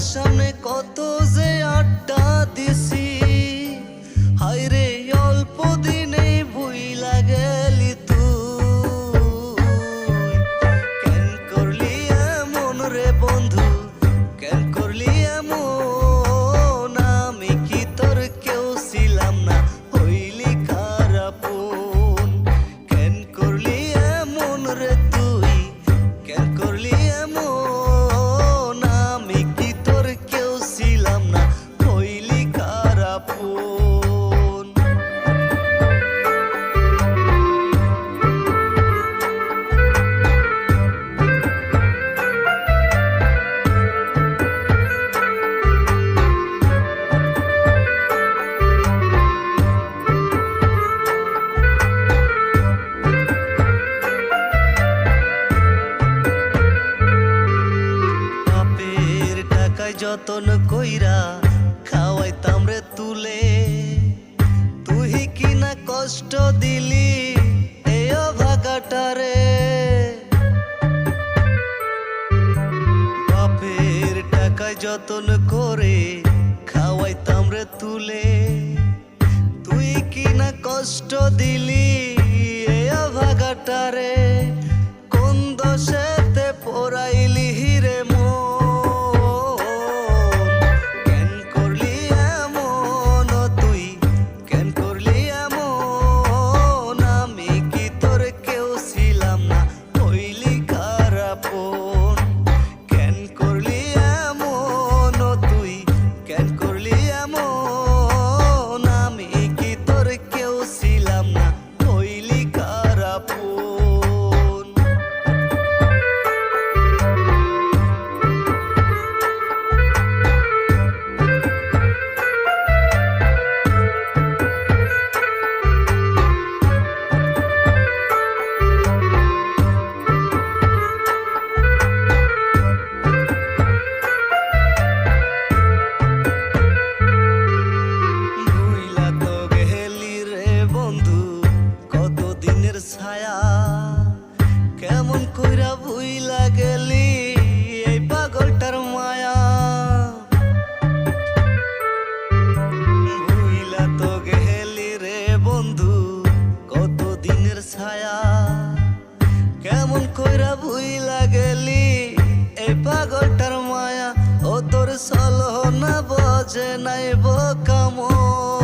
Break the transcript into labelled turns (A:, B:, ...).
A: সামনে কত যে আড্ডা দিছি। টাকায় যতন কইরা খাওয়াইতাম রে তুলে। তুই কি না কষ্ট দিলি এ অভাগাটারে বাপের টাকায় যতন করে খাওয়াইতাম রে তুলে। তুই কি না কষ্ট দিলি এ অভাগাটারে দিনের ছায়া কেমন কইরা ভুইলা গেলি এই পাগলটার মায়া? ভুইলা তো গেলি রে বন্ধু কত দিনের ছায়া? কেমন কইরা ভুইলা গেলি এই পাগলটার মায়া? ও তোর সলহ না বজে নাই বকামন